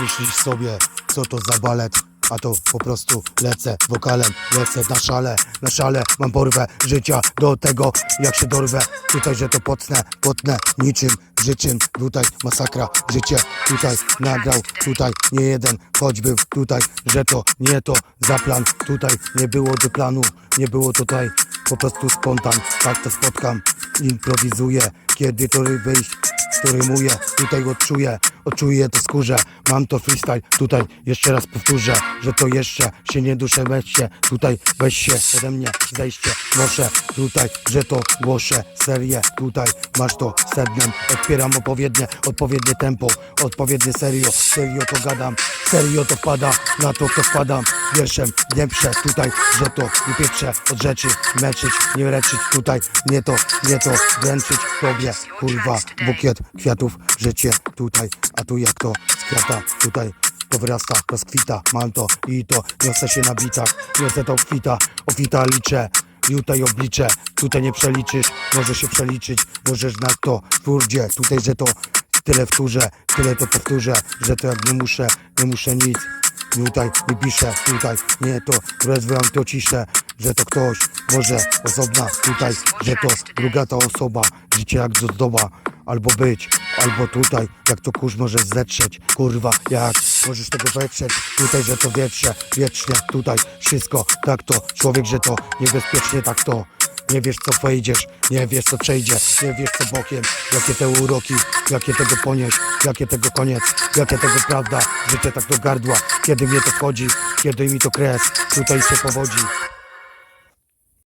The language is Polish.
Myślisz sobie, co to za balet? A to po prostu lecę wokalem, lecę na szale, na szale mam porwę życia do tego, jak się dorwę. Tutaj, że to potnę, potnę niczym życzym. Tutaj masakra, życie tutaj nagrał, tutaj nie jeden, choć był tutaj, że to nie to za plan. Tutaj nie było do planu, nie było tutaj po prostu spontan. Tak to spotkam, improwizuję, kiedy to wyjść to rymuję, tutaj odczuję, odczuję to skórze, mam to freestyle, tutaj jeszcze raz powtórzę, że to jeszcze się nie duszę, weź się, tutaj weź się ode mnie, zejście, proszę, tutaj, że to głoszę, serię, tutaj masz to sednem, odpieram odpowiednie, odpowiednie tempo, odpowiednie serio, serio to gadam, serio to wpada, na to to wpadam, wierszem, nie prze, tutaj, że to nie od rzeczy, meczyć, nie leczyć, tutaj, nie to, nie to, wręczyć. Tobie, kurwa, bukiet kwiatów, życie tutaj, a tu jak to z kwiata, tutaj to wyrasta, rozkwita, mam to i to, niosę się na bitach, niosę to kwita, ofita liczę, tutaj obliczę, tutaj nie przeliczysz, może się przeliczyć, możesz na to twórdzie, tutaj, że to tyle wtórzę, tyle to powtórzę, że to jak nie muszę, nie muszę nic, tutaj nie piszę, tutaj nie to, rozwijam to ciszę, że to ktoś, może osobna, tutaj, że to druga ta osoba, życie jak zdoba, albo być, albo tutaj, jak to kurz możesz zetrzeć, kurwa, jak możesz tego wetrzeć, tutaj, że to wietrze, wiecznie, tutaj, wszystko, tak to, człowiek, że to niebezpiecznie, tak to, nie wiesz co wejdziesz, nie wiesz co przejdzie, nie wiesz co bokiem, jakie te uroki, jakie tego ponieść, jakie tego koniec, jakie tego prawda, życie tak do gardła, kiedy mnie to wchodzi, kiedy mi to kres, tutaj się powodzi.